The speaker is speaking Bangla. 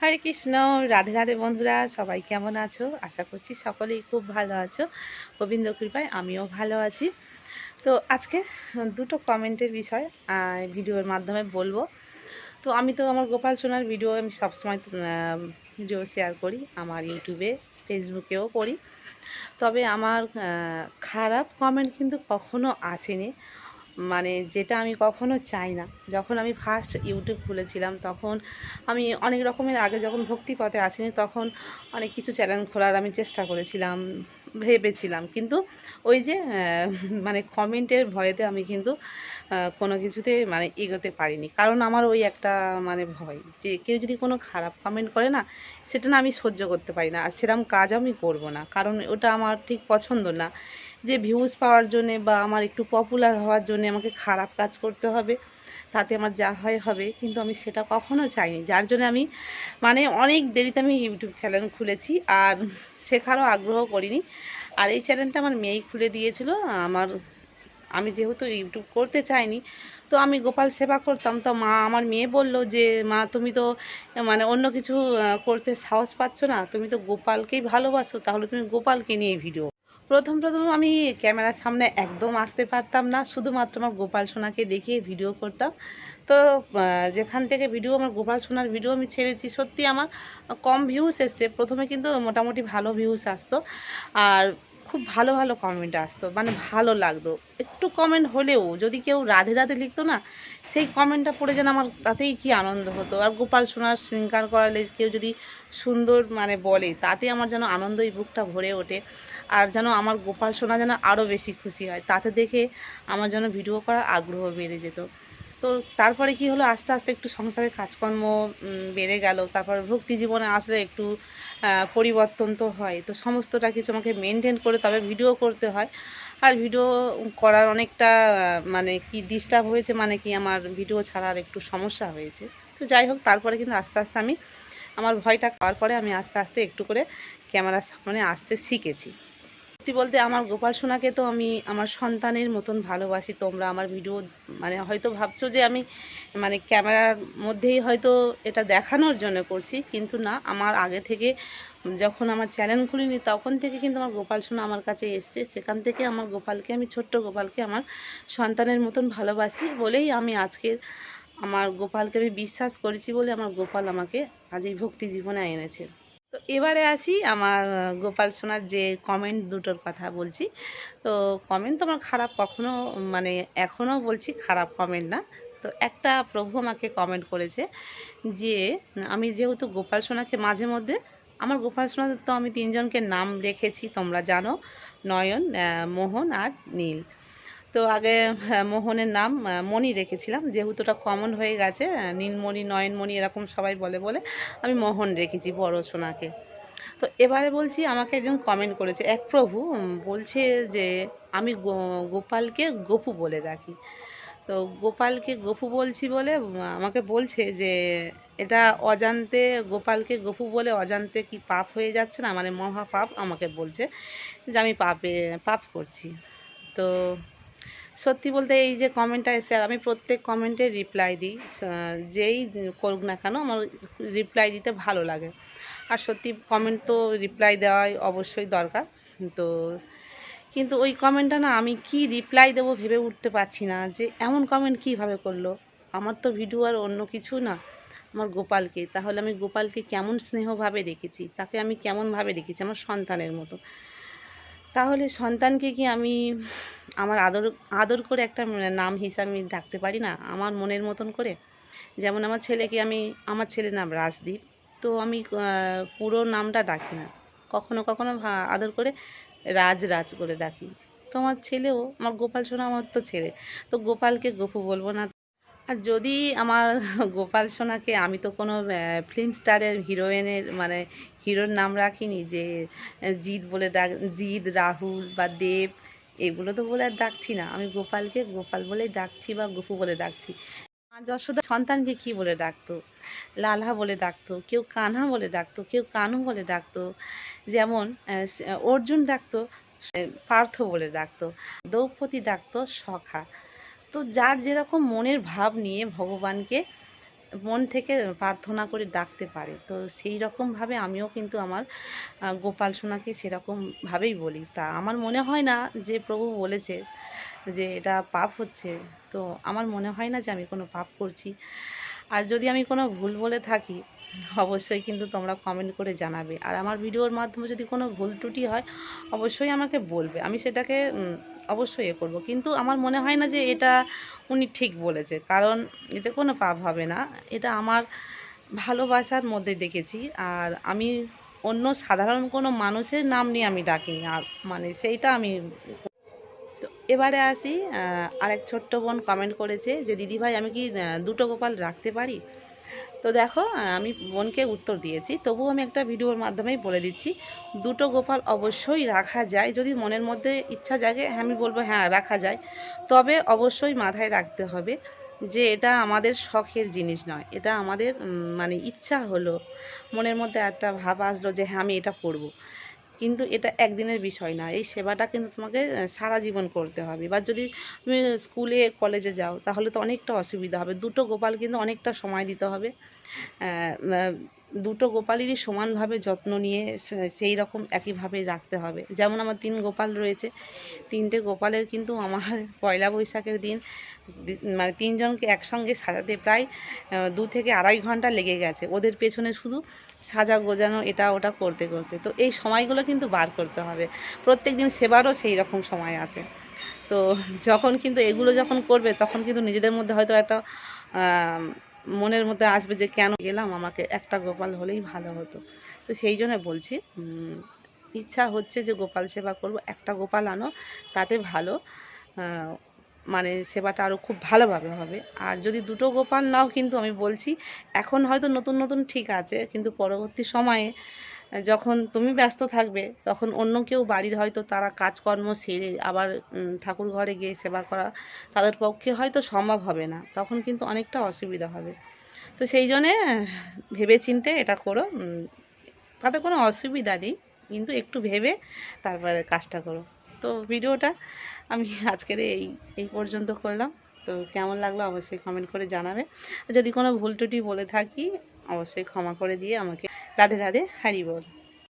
হরে কৃষ্ণ, রাধে রাধে বন্ধুরা, সবাই কেমন আছো? আশা করছি সকলেই খুব ভালো আছো। গোবিন্দ কৃপায় আমিও ভালো আছি। তো আজকে দুটো কমেন্টের বিষয় ভিডিওর মাধ্যমে বলব। তো আমি তো আমার গোপাল সোনার ভিডিও আমি সবসময় ভিডিও শেয়ার করি, আমার ইউটিউবে ফেসবুকেও করি। তবে আমার খারাপ কমেন্ট কিন্তু কখনো আসেনি। মানে যেটা আমি কখনো চাই না। যখন আমি ফার্স্ট ইউটিউব খুলেছিলাম, তখন আমি অনেক রকমের আগে যখন ভক্তি পথে আসিনি, তখন অনেক কিছু চ্যানেল খোলার আমি চেষ্টা করেছিলাম, ভেবেছিলাম। কিন্তু ওই যে মানে কমেন্টের ভয়েতে আমি কিন্তু কোনো কিছুতে মানে এগোতে পারিনি। কারণ আমার ওই একটা মানে ভয় যে, কেউ যদি কোনো খারাপ কমেন্ট করে না, সেটা না আমি সহ্য করতে পারি না। আর সেরকম কাজ আমি করব না। কারণ ওটা আমার ঠিক পছন্দ না। যে ভিউজ পাওয়ার জন্যে বা আমার একটু পপুলার হওয়ার জন্য আমাকে খারাপ কাজ করতে হবে, তাতে আমার যা হয় হবে। কিন্তু আমি সেটা কখনো চাইনি। যার জন্য আমি মানে অনেক দেরিতে আমি ইউটিউব চ্যানেল খুলেছি আর শেখারও আগ্রহ করিনি। আর এই চ্যানেলটা আমার মেয়েই খুলে দিয়েছিল। আমার, আমি যেহেতু ইউটিউব করতে চাইনি, তো আমি গোপাল সেবা করতাম। তো মা আমার মেয়ে বলল যে, মা, তুমি তো মানে অন্য কিছু করতে সাহস পাচ্ছ না। তুমি তো গোপালকেই ভালোবাসো। তাহলে তুমি গোপালকে নিয়ে ভিডিও প্রথম প্রথম আমি ক্যামেরার সামনে একদম আসতে পারতাম না, শুধুমাত্র আমার গোপাল সোনাকে দেখিয়ে ভিডিও করতাম। তো যেখান থেকে ভিডিও, আমার গোপাল সোনার ভিডিও আমি ছেড়েছি, সত্যি আমার কম ভিউস এসছে। প্রথমে কিন্তু মোটামুটি ভালো ভিউস আসতো। আর খুব ভালো ভালো কমেন্ট আসতো। মানে ভালো লাগতো। একটু কমেন্ট হলেও, যদি কেউ রাধে রাধে লিখতো না, সেই কমেন্টটা পড়ে যেন আমার তাতেই কি আনন্দ হতো। আর গোপাল সোনার শৃঙ্গার করালে কেউ যদি সুন্দর মানে বলে, তাতে আমার যেন আনন্দই বুকটা ভরে ওঠে। আর যেন আমার গোপাল সোনা যেন আরও বেশি খুশি হয়, তাতে দেখে আমার যেন ভিডিও করার আগ্রহ বেড়ে যেত। তো তারপরে কি হলো? আস্তে আস্তে একটু সংসারের কাজকর্ম বেড়ে গেল। তারপর ভক্তি জীবনে আসলে একটু পরিবর্তন তো হয়। তো সমস্তটা কিছু আমাকে মেনটেন করে তবে ভিডিও করতে হয়। আর ভিডিও করার অনেকটা মানে কি ডিস্টার্ব হয়েছে মানে কি আমার ভিডিও ছাড়ার একটু সমস্যা হয়েছে। তো যাই হোক, তারপরে কিন্তু আস্তে আস্তে আমি আমার ভয়টা খাওয়ার পরে আমি আস্তে আস্তে একটু করে ক্যামেরার সামনে আসতে শিখেছি। সত্যি বলতে আমার গোপাল সোনাকে তো আমি আমার সন্তানের মতন ভালোবাসি। তোমরা আমার ভিডিও মানে হয়তো ভাবছ যে আমি মানে ক্যামেরার মধ্যেই হয়তো এটা দেখানোর জন্য করছি, কিন্তু না, আমার আগে থেকে যখন আমার চ্যানেল খুলিনি, তখন থেকে কিন্তু আমার গোপাল সোনা আমার কাছে এসছে। সেখান থেকে আমার গোপালকে, আমি ছোট্ট গোপালকে আমার সন্তানের মতন ভালোবাসি বলেই আমি আজকের আমার গোপালকে আমি বিশ্বাস করেছি বলে আমার গোপাল আমাকে আজ এই ভক্তি জীবনে এনেছে। এবারে আসি আমার গোপাল সোনার যে কমেন্ট দুটোর কথা বলছি। তো কমেন্ট তো আমার খারাপ কখনো মানে এখনও বলছি খারাপ কমেন্ট না। তো একটা প্রভু আমাকে কমেন্ট করেছে যে, আমি যেহেতু গোপাল সোনাকে মাঝে মধ্যে, আমার গোপাল সোনাদের তো আমি তিনজনকে নাম রেখেছি, তোমরা জানো, নয়ন মোহন আর নীল। তো আগে মোহনের নাম মণি রেখেছিলাম। যেহেতু ওটা কমন হয়ে গেছে নীলমণি, নয়নমণি এরকম সবাই বলে বলে, আমি মোহন রেখেছি বড় সোনাকে। তো এবারে বলছি, আমাকে একজন কমেন্ট করেছে, এক প্রভু বলছে যে, আমি গোপালকে গপু বলে রাখি তো গোপালকে গপু বলছি বলে আমাকে বলছে যে, এটা অজান্তে গোপালকে গপু বলে অজান্তে কি পাপ হয়ে যাচ্ছে না? মানে মহা পাপ আমাকে বলছে যে, আমি পাপে, পাপ করছি। তো সত্যি বলতে এই যে কমেন্টটা এসে, আর আমি প্রত্যেক কমেন্টে রিপ্লাই দিই। যেই করুক না কেন আমার রিপ্লাই দিতে ভালো লাগে। আর সত্যি কমেন্ট তো রিপ্লাই দেওয়াই অবশ্যই দরকার। তো, কিন্তু ওই কমেন্টটা না আমি কি রিপ্লাই দেবো ভেবে উঠতে পারছি না যে এমন কমেন্ট কীভাবে করল? আমার তো ভিডিও আর অন্য কিছু না। আমার গোপালকে। তাহলে আমি গোপালকে কেমন স্নেহভাবে রেখেছি তাকে আমি কেমনভাবে রেখেছি আমার সন্তানের মতো। তাহলে সন্তানকে কি আমি আমার আদর আদর করে একটা নাম হিসাবে ডাকতে পারি না? আমার মনের মতন করে? যেমন আমার ছেলেকে আমি, আমার ছেলের নাম রাজদীপ। তো আমি পুরো নামটা ডাকি না। কখনো কখনো আদর করে রাজ রাজ করে ডাকি। তো আমার ছেলেও, আমার গোপাল সোনা আমার তো ছেলে। তো গোপালকে গপু বলব না। আর যদি আমার গোপাল সোনাকে আমি তো কোনো ফিল্ম স্টারের হিরোইনের মানে হিরোর নাম রাখিনি যে জিৎ বলে ডাক, জিৎ, রাহুল বা দেব, এগুলো তো বলে আর ডাকছি না। আমি গোপালকে গোপাল বলেই ডাকছি বা গপু বলে ডাকছি। মা যশোদা সন্তানকে কি বলে ডাকতো? লালহা বলে ডাকতো, কেউ কানহা বলে ডাকতো, কেউ কানু বলে ডাকতো, যেমন অর্জুন ডাকতো পার্থ বলে ডাকতো, দ্রৌপদী ডাকতো, সখা। তো যার যেরকম মনের ভাব নিয়ে ভগবানকে মন থেকে প্রার্থনা করে ডাকতে পারে, তো সেই রকমভাবে আমিও কিন্তু আমার গোপাল সোনাকে সেরকমভাবেই বলি। তা আমার মনে হয় না যে প্রভু বলেছে যে এটা পাপ হচ্ছে, তো আমার মনে হয় না যে আমি কোনো পাপ করছি। আর যদি আমি কোনো ভুল বলে থাকি, অবশ্যই কিন্তু তোমরা কমেন্ট করে জানাবে। আর আমার ভিডিওর মাধ্যমে যদি কোনো ভুল ত্রুটি হয়, অবশ্যই আমাকে বলবে। আমি সেটাকে অবশ্যই এ করব। কিন্তু আমার মনে হয় না যে এটা উনি ঠিক বলেছে। কারণ এতে কোনো পাপ হবে না। এটা আমার ভালোবাসার মধ্যে দেখেছি। আর আমি অন্য সাধারণ কোনো মানুষের নাম নিয়ে আমি ডাকিনি। আর মানে সেইটা আমি তো এবারে আসি আহ, আরেক ছোট্ট বোন কমেন্ট করেছে যে দিদিভাই আমি কি দুটো গোপাল রাখতে পারি? তো দেখো, আমি বোনকে উত্তর দিয়েছি। তবুও আমি একটা ভিডিওর মাধ্যমেই বলে দিচ্ছি, দুটো গোপাল অবশ্যই রাখা যায়। যদি মনের মধ্যে ইচ্ছা জাগে হ্যাঁ আমি বলব হ্যাঁ রাখা যায়। তবে অবশ্যই মাথায় রাখতে হবে যে এটা আমাদের শখের জিনিস নয়। এটা আমাদের মানে ইচ্ছা হলো। মনের মধ্যে একটা ভাব আসলো যে হ্যাঁ আমি এটা করব। কিন্তু এটা একদিনের বিষয় না। এই সেবাটা কিন্তু তোমাকে সারা জীবন করতে হবে। বা যদি তুমি স্কুলে, কলেজে যাও, তাহলে তো অনেকটা অসুবিধা হবে। দুটো গোপাল কিন্তু অনেকটা সময় দিতে হবে। দুটো গোপালেরই সমানভাবে যত্ন নিয়ে সেই রকম একইভাবে রাখতে হবে। যেমন আমার তিন গোপাল রয়েছে, তিনটে গোপালের কিন্তু আমার পয়লা বৈশাখের দিন মানে তিনজনকে একসঙ্গে সাজাতে প্রায় দু থেকে আড়াই ঘণ্টা লেগে গেছে। ওদের পেছনে শুধু সাজা গোজানো, এটা ওটা করতে করতে। তো এই সময়গুলো কিন্তু বার করতে হবে। প্রত্যেক দিন সেবারও সেই রকম সময় আছে। তো যখন কিন্তু এগুলো যখন করবে, তখন কিন্তু নিজেদের মধ্যে হয়তো একটা মনের মধ্যে আসবে যে কেন গেলাম, আমাকে একটা গোপাল হলেই ভালো হতো। তো সেই জন্য বলছি ইচ্ছা হচ্ছে যে গোপাল সেবা করব, একটা গোপাল আনো, তাতে ভালো মানে সেবাটা আরও খুব ভালোভাবে হবে। আর যদি দুটো গোপাল নাও কিন্তু আমি বলছি, এখন হয়তো নতুন নতুন ঠিক আছে, কিন্তু পরবর্তী সময়ে যখন তুমি ব্যস্ত থাকবে, তখন অন্য কেউ বাড়ির হয়তো তারা কাজকর্ম সেরে আবার ঠাকুর ঘরে গিয়ে সেবা করা তাদের পক্ষে হয়তো সম্ভব হবে না। তখন কিন্তু অনেকটা অসুবিধা হবে। তো সেই জন্যে ভেবে চিনতে এটা করো তাতে কোনো অসুবিধা নেই। কিন্তু একটু ভেবে তারপরে কাজটা করো। তো ভিডিওটা আমি আজকের এই এই পর্যন্ত করলাম। তো কেমন লাগল অবশ্যই কমেন্ট করে জানাবে। যদি কোনো ভুল টুটি বলে থাকি, অবশ্যই ক্ষমা করে দিয়ে আমাকে রাধে রাধে হারি বল